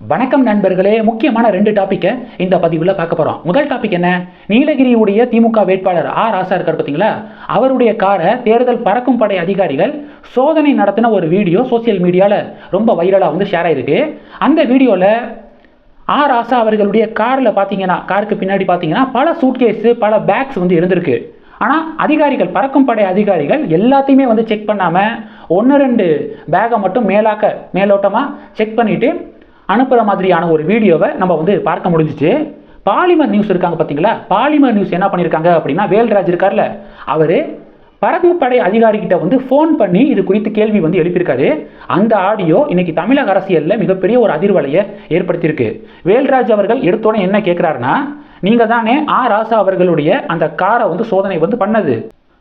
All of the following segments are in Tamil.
வணக்கம் நண்பர்களே முக்கியமான ரெண்டு டாப்பிக்கை இந்த பதிவில் பார்க்க போகிறோம் முதல் டாபிக் என்ன? நீலகிரியுடைய திமுக வேட்பாளர் ஆர். ராசா இருக்கார் பார்த்தீங்களா? அவருடைய காரை தேர்தல் பறக்கும் படை அதிகாரிகள் சோதனை நடத்தின ஒரு வீடியோ சோசியல் மீடியாவில் ரொம்ப வைரலாக வந்து ஷேர் ஆயிருக்கு. அந்த வீடியோவில் ஆர். ராசா அவர்களுடைய காரில் பார்த்தீங்கன்னா காருக்கு பின்னாடி பார்த்தீங்கன்னா பல சூட்கேஸு பல பேக்ஸ் வந்து இருந்திருக்கு. ஆனால் அதிகாரிகள் பறக்கும் படை அதிகாரிகள் எல்லாத்தையுமே வந்து செக் பண்ணாமல் ஒன்று ரெண்டு பேகை மட்டும் மேலாக்க மேலோட்டமாக செக் பண்ணிவிட்டு அனுப்புகிற மாதிரியான ஒரு வீடியோவை நம்ம வந்து பார்க்க முடிஞ்சிச்சு. பாலிமர் நியூஸ் இருக்காங்க பார்த்தீங்களா பாலிமர் நியூஸ் என்ன பண்ணியிருக்காங்க அப்படின்னா வேல்ராஜ் இருக்கார்ல அவர் படை அதிகாரிகிட்ட வந்து ஃபோன் பண்ணி இது குறித்து கேள்வி வந்து எழுப்பியிருக்காரு. அந்த ஆடியோ இன்னைக்கு தமிழக அரசியலில் மிகப்பெரிய ஒரு அதிர்வலையை ஏற்படுத்தியிருக்கு. வேல்ராஜ் அவர்கள் எடுத்தோடனே என்ன கேட்குறாருன்னா நீங்கள் தானே ஆ. ராசா அவர்களுடைய அந்த காரை வந்து சோதனை வந்து பண்ணது.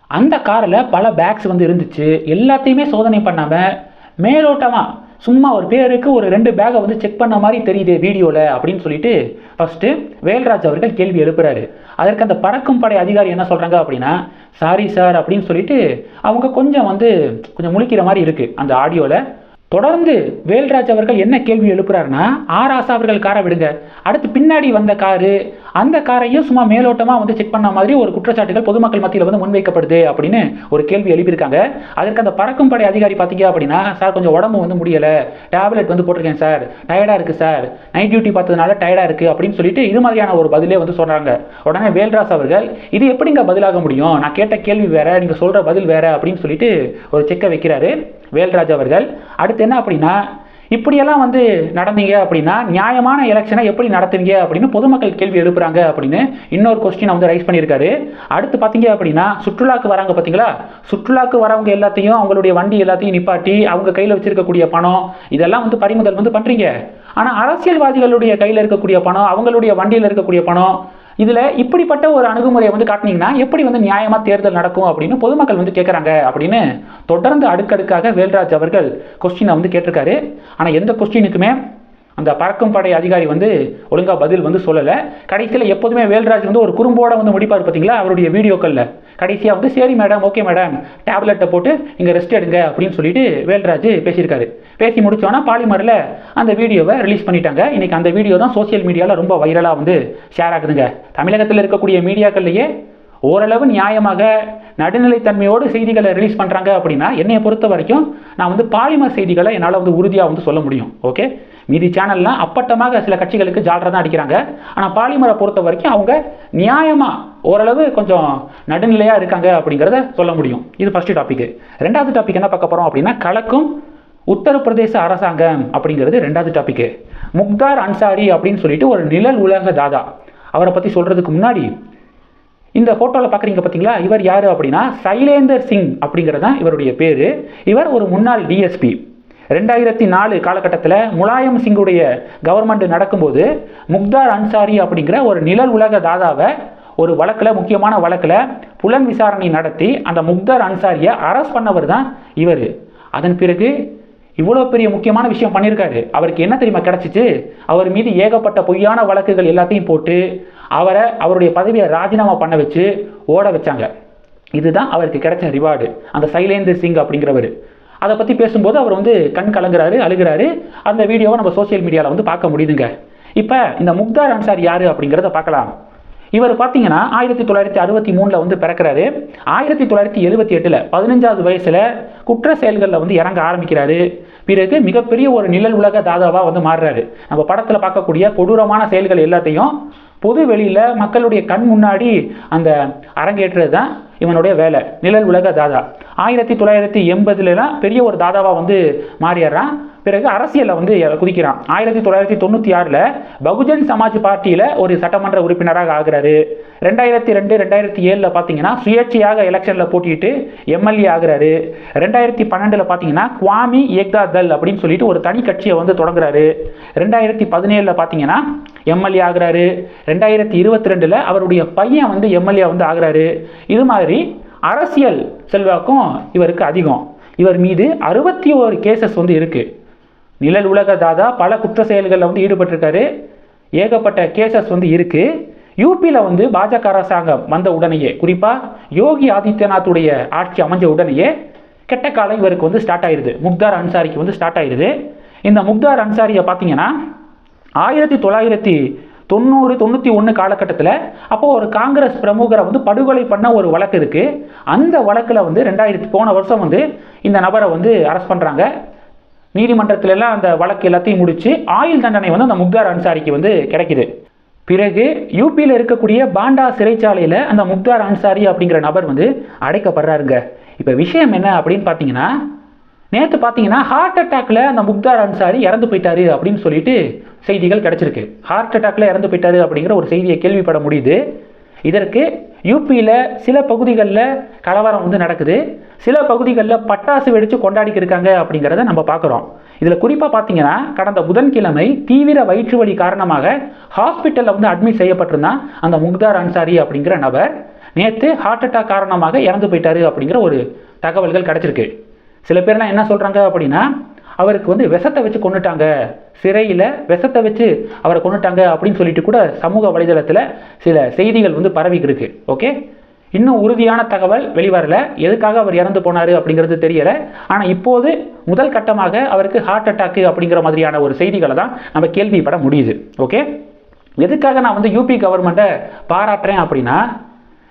அந்த காரில் பல பேக்ஸ் வந்து இருந்துச்சு. எல்லாத்தையுமே சோதனை பண்ணாமல் மேலோட்டமாக சும்மா ஒரு பேருக்கு ஒரு ரெண்டு பேகை வந்து செக் பண்ண மாதிரி தெரியுது வீடியோவில் அப்படின்னு சொல்லிட்டு ஃபஸ்ட்டு வேல்ராஜ் அவர்கள் கேள்வி எழுப்புறாரு. அதற்கு அந்த பறக்கும் படை அதிகாரி என்ன சொல்கிறாங்க அப்படின்னா சாரி சார் அப்படின்னு சொல்லிட்டு அவங்க கொஞ்சம் வந்து கொஞ்சம் முழிக்கிற மாதிரி இருக்குது அந்த ஆடியோவில் தொடர்ந்து வேல்ராஜ் அவர்கள் என்ன கேள்வி எழுப்புறாருன்னா ஆராசா அவர்கள் காரை விடுங்க. அடுத்து பின்னாடி வந்த காரு அந்த காரையும் சும்மா மேலோட்டமாக வந்து செக் பண்ண மாதிரி ஒரு குற்றச்சாட்டுகள் பொதுமக்கள் மத்தியில் வந்து முன்வைக்கப்படுது அப்படின்னு ஒரு கேள்வி எழுப்பியிருக்காங்க. அதற்கு அந்த பறக்கும் படை அதிகாரி பார்த்தீங்க அப்படின்னா சார் கொஞ்சம் உடம்பு வந்து முடியலை. டேப்லெட் வந்து போட்டிருக்கேன் சார். டயர்டாக இருக்குது சார். நைட் டியூட்டி பார்த்ததுனால டயர்டாக இருக்குது அப்படின்னு சொல்லிட்டு இது மாதிரியான ஒரு பதிலே வந்து சொல்கிறாங்க உடனே வேல்ராஜ் அவர்கள் இது எப்படிங்க பதிலாக முடியும்? நான் கேட்ட கேள்வி வேற நீங்கள் சொல்கிற பதில் வேற அப்படின்னு சொல்லிட்டு ஒரு செக்கை வைக்கிறாரு. வேல்ராஜ் அவர்கள். அடுத்து என்ன அப்படின்னா இப்படியெல்லாம் வந்து நடந்தீங்க அப்படின்னா நியாயமான எலெக்ஷனை எப்படி நடத்துவீங்க அப்படின்னு பொதுமக்கள் கேள்வி எழுப்புறாங்க அப்படின்னு இன்னொரு கொஸ்டினை வந்து ரைஸ் பண்ணியிருக்காரு. அடுத்து பார்த்தீங்க அப்படின்னா சுற்றுலாக்கு வராங்க பார்த்தீங்களா? சுற்றுலாக்கு வரவங்க எல்லாத்தையும் அவங்களுடைய வண்டி எல்லாத்தையும் நிப்பாட்டி அவங்க கையில் வச்சிருக்கக்கூடிய பணம் இதெல்லாம் வந்து பறிமுதல் வந்து பண்ணுறீங்க ஆனால் அரசியல்வாதிகளுடைய கையில் இருக்கக்கூடிய பணம் அவங்களுடைய வண்டியில் இருக்கக்கூடிய பணம் இதில் இப்படிப்பட்ட ஒரு அணுகுமுறையை வந்து காட்டினீங்கன்னா எப்படி வந்து நியாயமாக தேர்தல் நடக்கும் அப்படின்னு பொதுமக்கள் வந்து கேட்குறாங்க அப்படின்னு தொடர்ந்து அடுக்கடுக்காக வேல்ராஜ் அவர்கள் கொஸ்டினை வந்து கேட்டிருக்காரு. ஆனால் எந்த கொஸ்டினுக்குமே அந்த பறக்கும் படை அதிகாரி வந்து ஒழுங்காக பதில் வந்து சொல்லலை. கடைசியில் எப்போதுமே வேல்ராஜ் வந்து ஒரு குறும்போட வந்து முடிப்பார் பார்த்தீங்களா அவருடைய வீடியோக்களில். கடைசியாக வந்து சரி மேடம் ஓகே மேடம் டேப்லெட்டை போட்டு இங்கே ரெஸ்ட் எடுங்க அப்படின்னு சொல்லிட்டு வேல்ராஜ் பேசியிருக்காரு. பேசி முடிச்சோன்னா பாலிமரில் அந்த வீடியோவை ரிலீஸ் பண்ணிட்டாங்க. இன்றைக்கி அந்த வீடியோ தான் சோசியல் மீடியாவில் ரொம்ப வைரலாக வந்து ஷேர் ஆகுதுங்க. தமிழகத்தில் இருக்கக்கூடிய மீடியாக்கள்லேயே ஓரளவு நியாயமாக நடுநிலைத்தன்மையோடு செய்திகளை ரிலீஸ் பண்ணுறாங்க அப்படின்னா என்னையை பொறுத்த வரைக்கும் நான் வந்து பாலிமர் செய்திகளை என்னால் வந்து உறுதியாக வந்து சொல்ல முடியும். ஓகே மீதி சேனல்லாம் அப்பட்டமாக சில கட்சிகளுக்கு ஜாலரை தான் அடிக்கிறாங்க. ஆனால் பாலிமரை பொறுத்த வரைக்கும் அவங்க நியாயமாக ஓரளவு கொஞ்சம் நடுநிலையாக இருக்காங்க அப்படிங்கிறத சொல்ல முடியும். இது ஃபஸ்ட்டு டாபிக் ரெண்டாவது டாபிக் என்ன பார்க்க போகிறோம் அப்படின்னா கலக்கும் உத்தரப்பிரதேச அரசாங்கம் அப்படிங்கிறது ரெண்டாவது டாபிக் முக்தார் அன்சாரி அப்படின்னு சொல்லிட்டு ஒரு நிழல் உலக தாதா. அவரை பற்றி சொல்கிறதுக்கு முன்னாடி இந்த ஃபோட்டோவில் பார்க்குறீங்க பார்த்தீங்களா இவர் யார் அப்படின்னா? சைலேந்தர் சிங் அப்படிங்கிறது தான் இவருடைய பேர். இவர் ஒரு முன்னாள் டிஎஸ்பி ரெண்டாயிரத்தி நாலு காலகட்டத்தில் முலாயம் சிங்குடைய கவர்மெண்ட் நடக்கும்போது முக்தார் அன்சாரி அப்படிங்கிற ஒரு நிழல் உலக தாதாவை ஒரு வழக்கில் முக்கியமான வழக்கில் புலன் விசாரணை நடத்தி அந்த முக்தார் அன்சாரியை அரெஸ்ட் பண்ணவர் தான் இவர். அதன் பிறகு இவ்வளோ பெரிய முக்கியமான விஷயம் பண்ணியிருக்காரு. அவருக்கு என்ன தெரியுமா கிடச்சிச்சு? அவர் மீது ஏகப்பட்ட பொய்யான வழக்குகள் எல்லாத்தையும் போட்டு அவரை அவருடைய பதவியை ராஜினாமா பண்ண வச்சு ஓட வச்சாங்க. இதுதான் அவருக்கு கிடைச்ச ரிவார்டு அந்த சைலேந்தர் சிங் அப்படிங்கிறவர். அதை பற்றி பேசும்போது அவர் வந்து கண் கலங்குறாரு அழுகிறாரு. அந்த வீடியோவை நம்ம சோசியல் மீடியாவில் வந்து பார்க்க முடியுதுங்க. இப்போ இந்த முக்தார் அன்சார் யார் அப்படிங்கிறத பார்க்கலாம். இவர் பார்த்தீங்கன்னா ஆயிரத்தி தொள்ளாயிரத்தி அறுபத்தி மூணில் வந்து பிறக்கிறாரு. ஆயிரத்தி தொள்ளாயிரத்தி எழுபத்தி எட்டில் பதினஞ்சாவது வயசில் குற்ற செயல்களில் வந்து இறங்க ஆரம்பிக்கிறாரு. பிறகு மிகப்பெரிய ஒரு நிழல் உலக தாதாவாக வந்து மாறுறாரு. நம்ம படத்தில் பார்க்கக்கூடிய கொடூரமான செயல்கள் எல்லாத்தையும் பொது வெளியில் மக்களுடைய கண் முன்னாடி அந்த அரங்கேற்றது தான் இவனுடைய வேலை நிழல் உலக தாதா. ஆயிரத்தி தொள்ளாயிரத்தி எண்பதுலலாம் பெரிய ஒரு தாதாவாக வந்து மாறிடுறான் பிறகு அரசியலில் வந்து குதிக்கிறான். ஆயிரத்தி தொள்ளாயிரத்தி தொண்ணூற்றி ஆறில் பகுஜன் சமாஜ் பார்ட்டியில் ஒரு சட்டமன்ற உறுப்பினராக ஆகிறாரு. ரெண்டாயிரத்தி ரெண்டு ரெண்டாயிரத்தி ஏழில் பார்த்தீங்கன்னா சுயேட்சையாக எலெக்ஷனில் போட்டிட்டு எம்எல்ஏ ஆகிறாரு. ரெண்டாயிரத்தி பன்னெண்டில் பார்த்தீங்கன்னா குவாமி ஏக்தா தல் அப்படின்னு சொல்லிட்டு ஒரு தனி கட்சியை வந்து தொடங்குறாரு. ரெண்டாயிரத்தி பதினேழில் பார்த்தீங்கன்னா எம்எல்ஏ ஆகிறாரு. ரெண்டாயிரத்தி இருபத்தி ரெண்டில் அவருடைய பையன் வந்து எம்எல்ஏ வந்து ஆகிறாரு. இது மாதிரி அரசியல் செல்வாக்கும் இவருக்கு அதிகம். இவர் மீது அறுபத்தி ஓரு கேசஸ் வந்து இருக்குது நிழல் உலக தாதா பல குற்ற செயல்களில் வந்து ஈடுபட்டிருக்காரு. ஏகப்பட்ட கேசஸ் வந்து இருக்குது யூபியில் வந்து பாஜக அரசாங்கம் வந்த உடனேயே குறிப்பாக யோகி ஆதித்யநாத்துடைய ஆட்சி அமைஞ்ச உடனேயே கெட்ட காலம் இவருக்கு வந்து ஸ்டார்ட் ஆயிருது. முக்தார் அன்சாரிக்கு வந்து ஸ்டார்ட் ஆயிருது. இந்த முக்தார் அன்சாரியை பார்த்தீங்கன்னா ஆயிரத்தி தொள்ளாயிரத்தி தொண்ணூறு தொண்ணூற்றி ஒன்று காலகட்டத்தில் அப்போது ஒரு காங்கிரஸ் பிரமுகரை வந்து படுகொலை பண்ண ஒரு வழக்கு இருக்குது அந்த வழக்கில் வந்து ரெண்டாயிரத்தி போன வருஷம் வந்து இந்த நபரை வந்து அரெஸ்ட் பண்ணுறாங்க நீதிமன்றத்திலெல்லாம் அந்த வழக்கு எல்லாத்தையும் முடிச்சு ஆயுள் தண்டனை வந்து அந்த முக்தார் அன்சாரிக்கு வந்து கிடைக்குது. பிறகு யூபியில் இருக்கக்கூடிய பாண்டா சிறைச்சாலையில் அந்த முக்தார் அன்சாரி அப்படிங்கிற நபர் வந்து அடைக்கப்படுறாருங்க. இப்போ விஷயம் என்ன அப்படின்னு பார்த்தீங்கன்னா நேற்று பார்த்தீங்கன்னா ஹார்ட் அட்டாக்ல அந்த முக்தார் அன்சாரி இறந்து போயிட்டாரு அப்படின்னு சொல்லிட்டு செய்திகள் கிடைச்சிருக்கு. ஹார்ட் அட்டாக்ல இறந்து போயிட்டாரு அப்படிங்கிற ஒரு செய்தியை கேள்விப்பட முடியுது. இதற்கு யூபியில் சில பகுதிகளில் கலவரம் வந்து நடக்குது. சில பகுதிகளில் பட்டாசு வெடித்து கொண்டாடிக்கு இருக்காங்க அப்படிங்கிறத நம்ம பார்க்குறோம். இதில் குறிப்பாக பார்த்தீங்கன்னா கடந்த புதன்கிழமை தீவிர வயிற்று வலி காரணமாக ஹாஸ்பிட்டலில் வந்து அட்மிட் செய்யப்பட்டிருந்தான் அந்த முக்தார் அன்சாரி அப்படிங்கிற நபர் நேற்று ஹார்ட் அட்டாக் காரணமாக இறந்து போயிட்டாரு அப்படிங்கிற ஒரு தகவல்கள் கிடச்சிருக்கு. சில பேர்லாம் என்ன சொல்கிறாங்க அப்படின்னா அவருக்கு வந்து விஷத்தை வச்சு கொண்டுட்டாங்க சிறையில் விஷத்தை வச்சு அவரை கொண்டுட்டாங்க அப்படின்னு சொல்லிட்டு கூட சமூக வலைதளத்தில் சில செய்திகள் வந்து பரவிக்கு இருக்கு. ஓகே இன்னும் உறுதியான தகவல் வெளிவரல. எதுக்காக அவர் இறந்து போனார் அப்படிங்கிறது தெரியல. ஆனால் இப்போது முதல் கட்டமாக அவருக்கு ஹார்ட் அட்டாக்கு அப்படிங்கிற மாதிரியான ஒரு செய்திகளை தான் நம்ம கேள்விப்பட முடியுது. ஓகே எதுக்காக நான் வந்து யூபி கவர்மெண்ட்டை பாராட்டுறேன் அப்படின்னா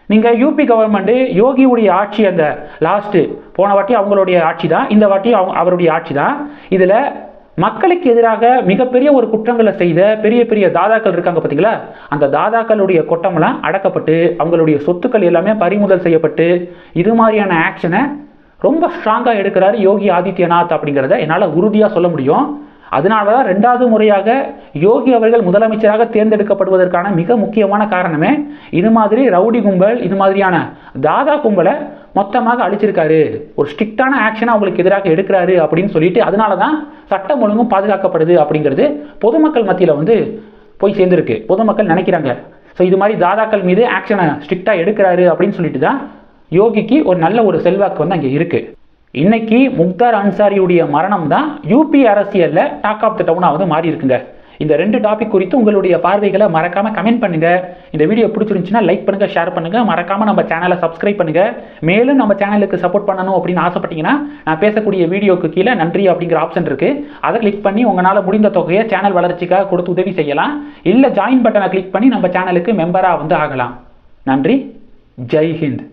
நீங்கள் யூபி கவர்மெண்ட்டு யோகியுடைய ஆட்சி அந்த லாஸ்ட்டு போன வாட்டி அவங்களுடைய ஆட்சி தான் இந்த வாட்டி அவங்க அவருடைய ஆட்சி தான் இதில் மக்களுக்கு எதிராக மிகப்பெரிய ஒரு குற்றங்களை செய்த பெரிய பெரிய தாதாக்கள் இருக்காங்க பார்த்தீங்களா அந்த தாதாக்களுடைய கொட்டமெல்லாம் அடக்கப்பட்டு அவங்களுடைய சொத்துக்கள் எல்லாமே பறிமுதல் செய்யப்பட்டு இது மாதிரியான ஆக்ஷனை ரொம்ப ஸ்ட்ராங்காக எடுக்கிறாரு யோகி ஆதித்யநாத் அப்படிங்கிறத என்னால் உறுதியாக சொல்ல முடியும். அதனால தான் ரெண்டாவது முறையாக யோகி அவர்கள் முதலமைச்சராக தேர்ந்தெடுக்கப்படுவதற்கான மிக முக்கியமான காரணமே இது மாதிரி ரவுடி கும்பல் இது மாதிரியான தாதா கும்பலை மொத்தமாக அழிச்சிருக்காரு. ஒரு ஸ்ட்ரிக்டான ஆக்ஷனை அவங்களுக்கு எதிராக எடுக்கிறாரு அப்படின்னு சொல்லிட்டு அதனால தான் சட்டம் ஒழுங்கும் பாதுகாக்கப்படுது அப்படிங்கிறது பொதுமக்கள் மத்தியில் வந்து போய் சேர்ந்துருக்கு. பொதுமக்கள் நினைக்கிறாங்க. ஸோ இது மாதிரி தாதாக்கள் மீது ஆக்ஷனை ஸ்ட்ரிக்டாக எடுக்கிறாரு அப்படின்னு சொல்லிட்டு தான் யோகிக்கு ஒரு நல்ல ஒரு செல்வாக்கு வந்து அங்கே இருக்குது இன்னைக்கு முக்தார் அன்சாரியுடைய மரணம் தான் யூபி அரசியலில் டாக் ஆஃப் த டவுனாக வந்து மாறி இருக்குங்க இந்த ரெண்டு டாபிக் குறித்து உங்களுடைய பார்வைகளை மறக்காம கமெண்ட் பண்ணுங்க. இந்த வீடியோ பிடிச்சிருந்துச்சுன்னா லைக் பண்ணுங்க ஷேர் பண்ணுங்க. மறக்காம நம்ம சேனலை சப்ஸ்கிரைப் பண்ணுங்க. மேலும் நம்ம சேனலுக்கு சப்போர்ட் பண்ணணும் அப்படின்னு ஆசைப்பட்டீங்கன்னா நான் பேசக்கூடிய வீடியோக்கு கீழே நன்றி அப்படிங்கிற ஆப்ஷன் இருக்கு. அதை கிளிக் பண்ணி உங்களால் முடிந்த தொகையை சேனல் வளர்ச்சிக்காக கொடுத்து உதவி செய்யலாம். இல்லை ஜாயின் பட்டனை கிளிக் பண்ணி நம்ம சேனலுக்கு மெம்பராக வந்து ஆகலாம். நன்றி. ஜெய் ஹிந்த்.